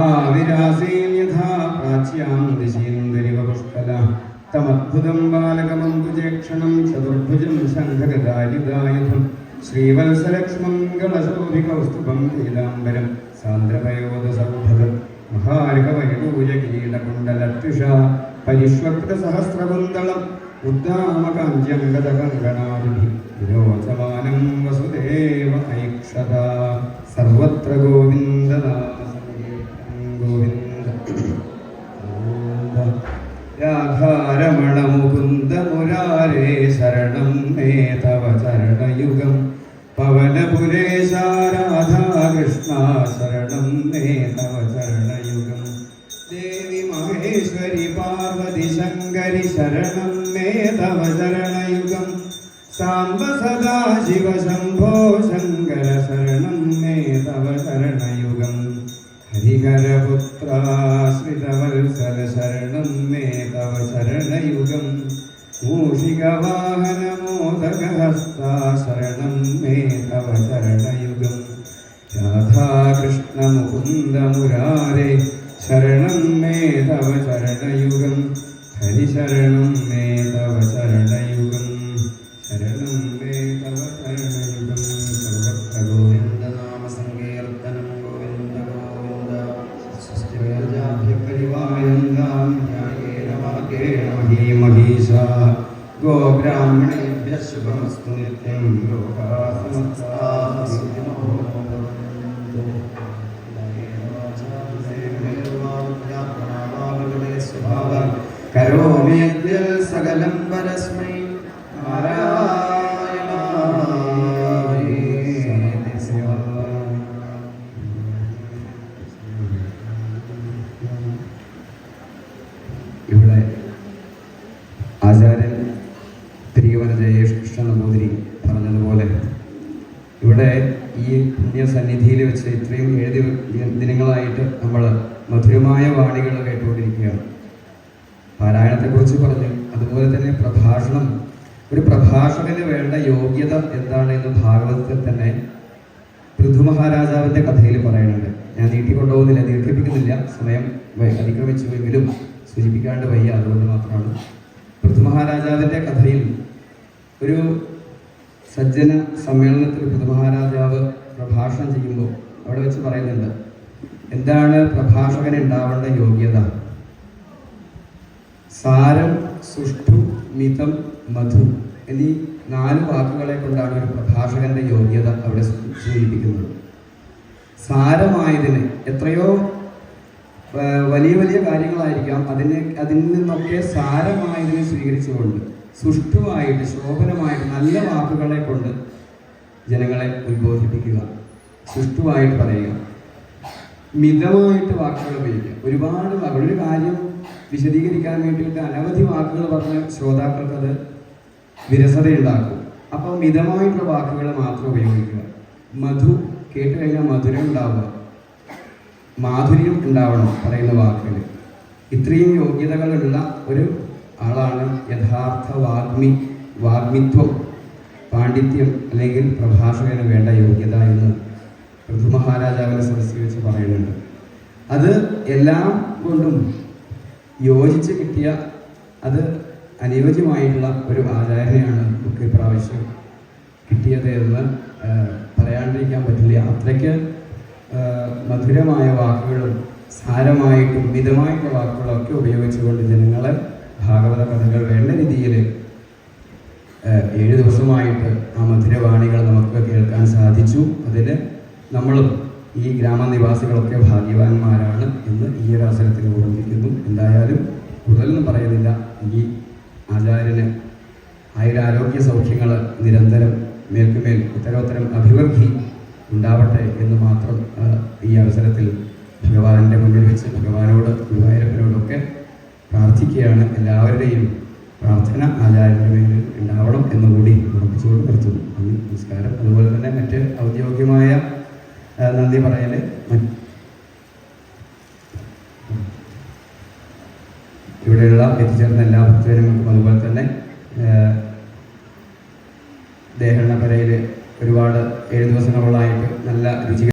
ആവിരാസീം യഥാ പ്രാച്യാം ദിശീന്ദരിവ പുഷ്കല തമദ്ഭുതം ബാലകമംബുജേക്ഷണം ചതുർഭുജം ശംഖഗദായുധായുധം ശ്രീവത്സലക്ഷ്മംഗളശോഭികൗസ്തുഭം നീലാംബരം സാന്ദ്രപയോധസൗഭഗം മഹാർഹവൈഡൂയ കിരീടകുണ്ടലത്യുഷ പരിഷ്വക്തസഹസ്രകുന്തളം ഉദ്ദാമകാഞ്ചിയംഗതകങ്കണാഭിः വിരോചമാനം വസുദേവ ഐക്ഷത. സർവത്ര ഗോവിന്ദനാമസങ്കീർത്തനം ശരണം മേ തവ ചരണയുഗം പവനപുരേശ രാധാകൃഷ്ണ ശരണം മേ തവ ചരണയുഗം ദേവി മഹേശ്വരി പാർവതി ശങ്കരി ശരണം മേ തവ ചരണയുഗം സാംബ സദാ ശിവ ശംഭോ ശങ്കര ശരണം മേ തവ ചരണയുഗം ഹരിഹരപുത്രാശ്രിതവത്സല ശരണം മേ തവ ശരണയുഗം. മൂഷികവാഹനമോദകഹസ്ത ശരണം മേ തവ ശരണയുഗം. രാധാകൃഷ്ണ മുകുന്ദ മുരാരേ ശരണം മേ തവ ചരണയുഗം ഹരിശരണം മേ തവ ചരണയുഗം ശരണം മേ തവ ചരണയുഗം മഹീമഹീശ ഗോബ്രാഹ്മണേഭ്യ ശുഭമസ്തു നിത്യം ലോകാ ഇവിടെ ഈ പുണ്യസന്നിധിയിൽ വെച്ച് ഇത്രയും ഏഴ് ദിനങ്ങളായിട്ട് നമ്മൾ മധുരമായ വാണികൾ കേട്ടുകൊണ്ടിരിക്കുകയാണ്. പാരായണത്തെക്കുറിച്ച് പറഞ്ഞു അതുപോലെ തന്നെ പ്രഭാഷണം. ഒരു പ്രഭാഷകന് വേണ്ട യോഗ്യത എന്താണ് എന്ന് ഭാഗവതത്തിൽ തന്നെ പൃഥു മഹാരാജാവിന്റെ കഥയിൽ പറയുന്നുണ്ട്. ഞാൻ നീട്ടിക്കൊണ്ടുപോകുന്നില്ല ദീർഘിപ്പിക്കുന്നില്ല സമയം അതിക്രമിച്ചുവെങ്കിലും സൂചിപ്പിക്കാണ്ട് വയ്യ അതുകൊണ്ട് മാത്രമാണ്. പൃഥു മഹാരാജാവിന്റെ കഥയിൽ ഒരു സജ്ജന സമ്മേളനത്തിൽ പുതുമഹാരാജാവ് പ്രഭാഷണം ചെയ്യുമ്പോൾ അവിടെ വെച്ച് പറയുന്നുണ്ട് എന്താണ് പ്രഭാഷകൻ ഉണ്ടാവേണ്ട യോഗ്യത? സാരം സുഷ്ടു മിതം മധു എന്നീ നാല് വാക്കുകളെ കൊണ്ടാണ് ഒരു പ്രഭാഷകന്റെ യോഗ്യത അവിടെ സൂചിപ്പിക്കുന്നത്. സാരമായതിന് എത്രയോ വലിയ വലിയ കാര്യങ്ങളായിരിക്കാം അതിനെ അതിൽ നിന്നൊക്കെ സാരമായതിനെ സ്വീകരിച്ചുകൊണ്ട് സുഷ്ഠുവായിട്ട് ശോഭനമായിട്ട് നല്ല വാക്കുകളെ കൊണ്ട് ജനങ്ങളെ ഉത്ബോധിപ്പിക്കുക. സുഷ്ഠുവായിട്ട് പറയുക. മിതമായിട്ട് വാക്കുകൾ ഉപയോഗിക്കുക. ഒരുപാട് വാക്കുകൾ ഒരു കാര്യം വിശദീകരിക്കാൻ വേണ്ടിയിട്ട് അനവധി വാക്കുകൾ പറഞ്ഞ ശ്രോതാക്കൾക്ക് അത് വിരസതയുണ്ടാക്കും. അപ്പോൾ മിതമായിട്ടുള്ള വാക്കുകൾ മാത്രം ഉപയോഗിക്കുക. മധു കേട്ട് കഴിഞ്ഞാൽ മധുരം ഉണ്ടാവുക. മാധുര്യം ഉണ്ടാവണം പറയുന്ന വാക്കുകൾ. ഇത്രയും യോഗ്യതകളുള്ള ഒരു ആളാണ് യഥാർത്ഥ വാഗ്മി വാഗ്മിത്വം പാണ്ഡിത്യം അല്ലെങ്കിൽ പ്രഭാഷകന് വേണ്ട യോഗ്യത എന്ന് പൃഥു മഹാരാജാവിനെ സദസ്സിൽ വെച്ച് പറയുന്നുണ്ട്. അത് എല്ലാം കൊണ്ടും യോജിച്ച് കിട്ടിയ അത് അനുയോജ്യമായിട്ടുള്ള ഒരു ആചാര്യനെയാണ് നമുക്ക് ഇപ്രാവശ്യം കിട്ടിയത് എന്ന് പറയാണ്ടിരിക്കാൻ പറ്റില്ല. അത്രയ്ക്ക് മധുരമായ വാക്കുകളും സാരമായിട്ടും മിതമായിട്ടുള്ള വാക്കുകളൊക്കെ ഉപയോഗിച്ചുകൊണ്ട് ജനങ്ങളെ ഭാഗവത കഥകൾ വേണ്ട രീതിയിൽ ഏഴ് ദിവസമായിട്ട് ആ മധുരവാണികൾ നമുക്ക് കേൾക്കാൻ സാധിച്ചു. അതിൽ നമ്മളും ഈ ഗ്രാമനിവാസികളൊക്കെ ഭാഗ്യവാന്മാരാണ് എന്ന് ഈ ഒരു അവസരത്തിൽ ഓർമ്മിക്കുന്നു. എന്തായാലും കൂടുതലൊന്നും പറയുന്നില്ല. ഈ ആചാര്യന് ആയുരാരോഗ്യ സൗഖ്യങ്ങൾ നിരന്തരം മേൽക്കുമേൽ ഉത്തരോത്തരം അഭിവൃദ്ധി ഉണ്ടാവട്ടെ എന്ന് മാത്രം ഈ അവസരത്തിൽ ഭഗവാന്റെ മുന്നിൽ വെച്ച് ഭഗവാനോട് ഗുരുവായൂരപ്പനോടൊക്കെ പ്രാർത്ഥിക്കുകയാണ്. എല്ലാവരുടെയും പ്രാർത്ഥന ആചാര്യന്റെ മേലിൽ ഉണ്ടാവണം എന്നുകൂടി ഉറപ്പിച്ചുകൊണ്ട് നിർത്തുന്നു. നന്ദി നമസ്കാരം. അതുപോലെ തന്നെ മറ്റ് ഔദ്യോഗികമായ നന്ദി പറയൽ. ഇവിടെയുള്ള എത്തിച്ചേർന്ന എല്ലാ ഭക്തജനങ്ങൾക്കും അതുപോലെ തന്നെ ദേഹണ്ണ പരയിൽ ഒരുപാട് ഏഴ് ദിവസങ്ങളോളായിട്ട് നല്ല രുചി